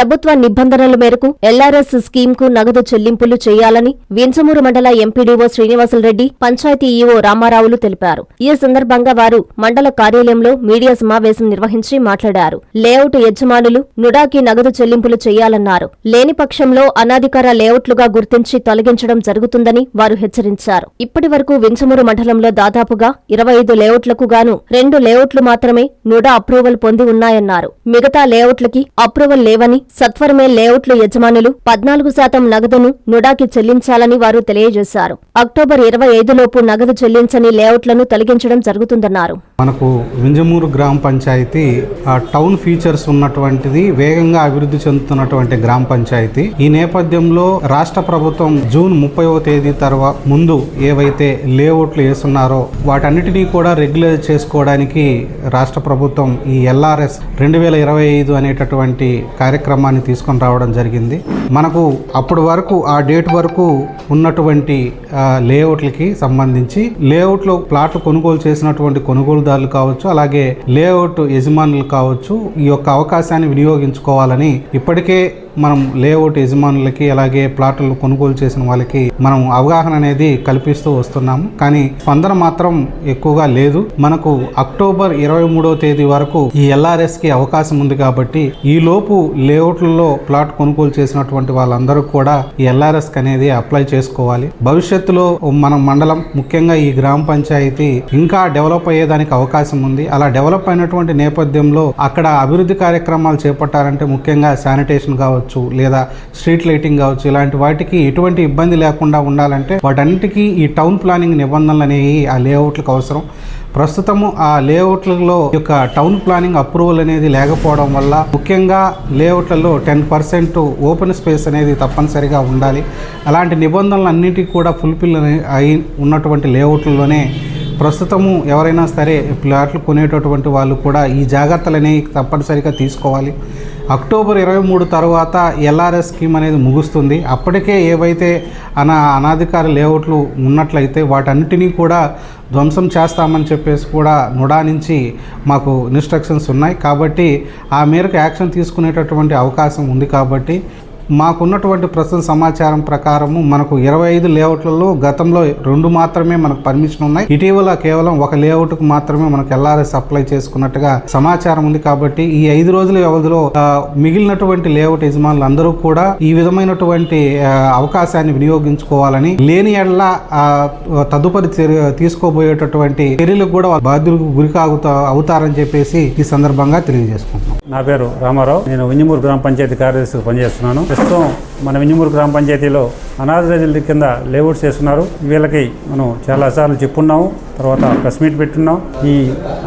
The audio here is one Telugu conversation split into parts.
ప్రభుత్వ నిబంధనల మేరకు ఎల్ఆర్ఎస్ స్కీమ్కు నగదు చెల్లింపులు చేయాలని వింజమూరు మండల ఎంపీడీఓ శ్రీనివాసులరెడ్డి పంచాయతీ ఈఓ రామారావులు తెలిపారు. ఈ సందర్భంగా వారు మండల కార్యాలయంలో మీడియా సమావేశం నిర్వహించి మాట్లాడారు. లేఅవుట్ యజమానులు నుడాకి నగదు చెల్లింపులు చేయాలన్నారు. లేని పక్షంలో అనాధికార లేఅవుట్లుగా గుర్తించి తొలగించడం జరుగుతుందని వారు హెచ్చరించారు. ఇప్పటి వరకు వింజమూరు మండలంలో దాదాపుగా ఇరవై ఐదు లేఅవుట్లకు గాను రెండు లేఅవుట్లు మాత్రమే నుడా అప్రూవల్ పొంది ఉన్నాయన్నారు. మిగతా లేఅవుట్లకి అప్రూవల్ లేవని సత్వరమే లేఅవుట్ల యజమానులు పద్నాలుగు శాతం నగదును నుడాకి చెల్లించాలని వారు తెలియజేశారు. అక్టోబర్ ఇరవై ఐదులోపు నగదు చెల్లించని లేఅవుట్లను తొలగించడం జరుగుతుందన్నారు. మనకు వింజమూరు గ్రామ పంచాయతీ ఆ టౌన్ ఫీచర్స్ ఉన్నటువంటిది వేగంగా అభివృద్ధి చెందుతున్నటువంటి గ్రామ పంచాయతీ. ఈ నేపథ్యంలో రాష్ట్ర ప్రభుత్వం జూన్ ముప్పైవ తేదీ తర్వాత ముందు ఏవైతే లేఅవుట్లు వేస్తున్నారో వాటన్నిటినీ కూడా రెగ్యులర్ చేసుకోవడానికి రాష్ట్ర ప్రభుత్వం ఈ ఎల్ఆర్ఎస్ రెండు వేల ఇరవై ఐదు అనేటటువంటి కార్యక్రమం కార్యక్రమాన్ని తీసుకొని రావడం జరిగింది. మనకు అప్పటి వరకు ఆ డేట్ వరకు ఉన్నటువంటి లేఅవుట్లకి సంబంధించి లేఅవుట్లో ప్లాట్లు కొనుగోలు చేసినటువంటి కొనుగోలుదారులు కావచ్చు అలాగే లేఅవుట్ యజమానులు కావచ్చు ఈ యొక్క అవకాశాన్ని వినియోగించుకోవాలని ఇప్పటికే మనం లేఅవుట్ యజమానులకి అలాగే ప్లాట్లు కొనుగోలు చేసిన వాళ్ళకి మనం అవగాహన అనేది కల్పిస్తూ వస్తున్నాము. కానీ స్పందన మాత్రం ఎక్కువగా లేదు. మనకు అక్టోబర్ ఇరవై మూడో తేదీ వరకు ఈ ఎల్ఆర్ఎస్కి అవకాశం ఉంది కాబట్టి ఈ లోపు లేఅవుట్లలో ప్లాట్ కొనుగోలు చేసినటువంటి వాళ్ళందరూ కూడా ఈ ఎల్ఆర్ఎస్ అనేది అప్లై చేసుకోవాలి. భవిష్యత్తులో మన మండలం ముఖ్యంగా ఈ గ్రామ పంచాయతీ ఇంకా డెవలప్ అయ్యేదానికి అవకాశం ఉంది. అలా డెవలప్ అయినటువంటి నేపథ్యంలో అక్కడ అభివృద్ధి కార్యక్రమాలు చేపట్టాలంటే ముఖ్యంగా శానిటేషన్ కావచ్చు లేదా స్ట్రీట్ లైటింగ్ కావచ్చు ఇలాంటి వాటికి ఎటువంటి ఇబ్బంది లేకుండా ఉండాలంటే వాటన్నిటికీ ఈ టౌన్ ప్లానింగ్ నిబంధనలు అనేవి ఆ లేఅవుట్లకు అవసరం. ప్రస్తుతము ఆ లేఅవుట్లలో యొక్క టౌన్ ప్లానింగ్ అప్రూవల్ అనేది లేకపోవడం వల్ల ముఖ్యంగా లేఅవుట్లలో టెన్ పర్సెంట్ ఓపెన్ స్పేస్ అనేది తప్పనిసరిగా ఉండాలి. అలాంటి నిబంధనలు కూడా ఫుల్ఫిల్ అయి ఉన్నటువంటి లేఅవుట్లలోనే ప్రస్తుతము ఎవరైనా సరే ప్లాట్లు కొనేటటువంటి వాళ్ళు కూడా ఈ జాగ్రత్తలని తప్పనిసరిగా తీసుకోవాలి. అక్టోబర్ ఇరవై మూడు తర్వాత ఎల్ఆర్ఎస్ స్కీమ్ అనేది ముగుస్తుంది. అప్పటికే ఏవైతే అనా అనాధికార లేఅవుట్లు ఉన్నట్లయితే వాటన్నిటినీ కూడా ధ్వంసం చేస్తామని చెప్పేసి కూడా నుడా నుంచి మాకు ఇన్స్ట్రక్షన్స్ ఉన్నాయి. కాబట్టి ఆ మేరకు యాక్షన్ తీసుకునేటటువంటి అవకాశం ఉంది కాబట్టి మాకున్నటువంటి ప్రస్తుత సమాచారం ప్రకారము మనకు ఇరవై ఐదు లేఅవుట్లలో గతంలో రెండు మాత్రమే మనకు పర్మిషన్ ఉన్నాయి. ఇటీవల కేవలం ఒక లేఅవుట్కు మాత్రమే మనకు ఎల్ఆర్ఎస్ అప్లై చేసుకున్నట్టుగా సమాచారం ఉంది కాబట్టి ఈ ఐదు రోజుల వ్యవధిలో మిగిలినటువంటి లేఅవుట్ యజమానులు అందరూ కూడా ఈ విధమైనటువంటి అవకాశాన్ని వినియోగించుకోవాలని లేని ఎడల తదుపరి చర్య తీసుకోబోయేటటువంటి చర్యలకు కూడా బాధ్యులకు గురి అవుతారని చెప్పేసి ఈ సందర్భంగా తెలియజేసుకుంటున్నాం. నా పేరు రామారావు. నేను వింజమూరు గ్రామ పంచాయతీ కార్యదర్శిగా పనిచేస్తున్నాను. ప్రస్తుతం మన వింజమూరు గ్రామ పంచాయతీలో అనాథ రైతుల కింద లేఅవుట్స్ చేస్తున్నారు. వీళ్ళకి మనం చాలాసార్లు చెప్పున్నాము తర్వాత ప్రెస్ మీట్ పెట్టున్నాం. ఈ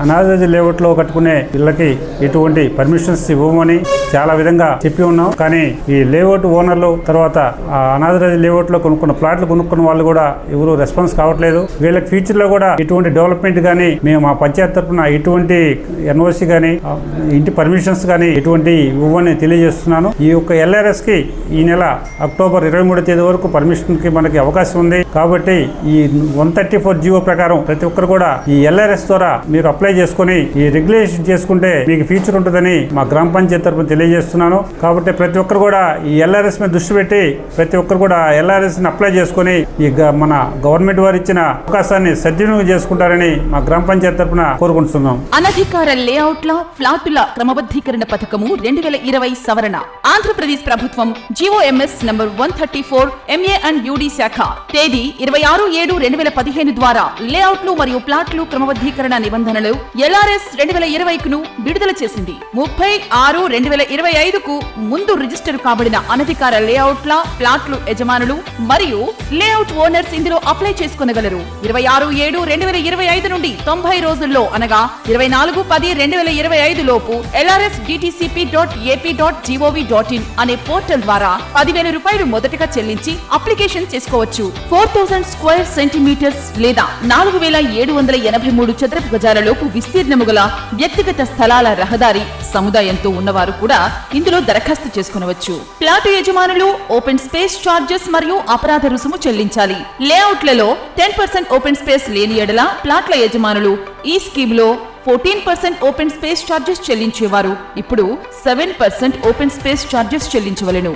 అనాథ రైతు లేఅవుట్లో కట్టుకునే వీళ్ళకి ఎటువంటి పర్మిషన్స్ ఇవ్వమని చాలా విధంగా చెప్పి ఉన్నాం. కానీ ఈ లేఅవుట్ ఓనర్లు తర్వాత ఆ అనాథ రైతు లేఅవుట్లో కొనుక్కున్న ప్లాట్లు కొనుక్కున్న వాళ్ళు కూడా ఎవరు రెస్పాన్స్ కావట్లేదు. వీళ్ళకి ఫ్యూచర్లో కూడా ఎటువంటి డెవలప్మెంట్ కానీ మేము మా పంచాయతీ తరఫున ఎటువంటి ఎన్ఓసి కానీ ఇంటి పర్మిషన్స్ కానీ ఎటువంటి ఇవ్వని తెలియజేస్తున్నాను. ఈ యొక్క ఎల్ఆర్ఎస్కి ఈ నెల అక్టోబర్ ఇరవై మూడో తేదీ వరకు పర్మిషన్కి మనకి అవకాశం ఉంది. కాబట్టి ఈ వన్ థర్టీ ఫోర్ జియో ప్రకారం ప్రతి ఒక్కరు కూడా ఈ ఎల్ఆర్ఎస్ ద్వారా మీరు అప్లై చేసుకుని ఈ రెగ్యులేషన్ చేసుకుంటే మీకు ఫ్యూచర్ ఉంటుందని మా గ్రామ పంచాయతీ తరఫున తెలియజేస్తున్నాను. కాబట్టి ప్రతి ఒక్కరు కూడా ఈ ఎల్ఆర్ఎస్ మీద దృష్టి పెట్టి ప్రతి ఒక్కరు కూడా ఎల్ఆర్ఎస్ని అప్లై చేసుకుని ఈ మన గవర్నమెంట్ వారు ఇచ్చిన అవకాశాన్ని సద్వినియోగం చేసుకుంటారని మా గ్రామ పంచాయతీ తరఫున కోరుకుంటున్నాం. అనధికార లేఅవుట్ల ఫ్లాటుల క్రమబద్ధీకరణ పథకము రెండు వేల ఇరవై సవరణ. ఆంధ్రప్రదేశ్ ప్రభుత్వం MS number one thirty four MA and UD శాఖ తేదీ ఇరవై ఆరు ఏడు రెండు వేల పదిహేను ద్వారా లేఅవుట్లు మరియు ప్లాట్లు క్రమబద్ధీకరణ నిబంధనలు ఎల్ఆర్ఎస్ రెండు వేల ఇరవైకును విడుదల చేసింది. ముప్పై ఆరు రెండు వేల ఇరవై ఐదుకు ముందు రిజిస్టర్ కాబడిన అనధికార లేఅవుట్ల ప్లాట్లు యజమానులు మరియు లేఅవుట్ ఓనర్స్ ఇందులో అప్లై చేసుకునగలరు. ఇరవై ఆరు ఏడు రెండు వేల ఇరవై ఐదు నుండి తొంభై రోజుల్లో అనగా ఇరవై నాలుగు పది రెండు వేల ఇరవై ఐదు లోపు LRS DTCP dot AP dot GOV dot in అనే పోర్టల్ ద్వారా పదివేల రూపాయలు మొదటగా చెల్లించి అప్లికేషన్ చేసుకోవచ్చు. ఫోర్ థౌసండ్ స్క్వేర్ సెంటీమీటర్స్ లేదా నాలుగు వేల ఏడు వందల ఎనభై మూడు చదరపు గజాల లోపు విస్తీర్ణము గల వ్యక్తిగత స్థలాల రహదారి సముదాయంతో ఉన్నవారు కూడా ఇందులో దరఖాస్తు చేసుకునవచ్చు. ప్లాటు యజమానులు ఓపెన్ స్పేస్ చార్జెస్ మరియు అపరాధ రుసుము చెల్లించాలి. లేఅవుట్లలో టెన్ పర్సెంట్ ఓపెన్ స్పేస్ లేని ఎడల ప్లాట్ల యజమానులు ఈ స్కీమ్లో fourteen percent open space charges చెల్లించేవారు. ఇప్పుడు seven percent open space charges చెల్లించవలెను.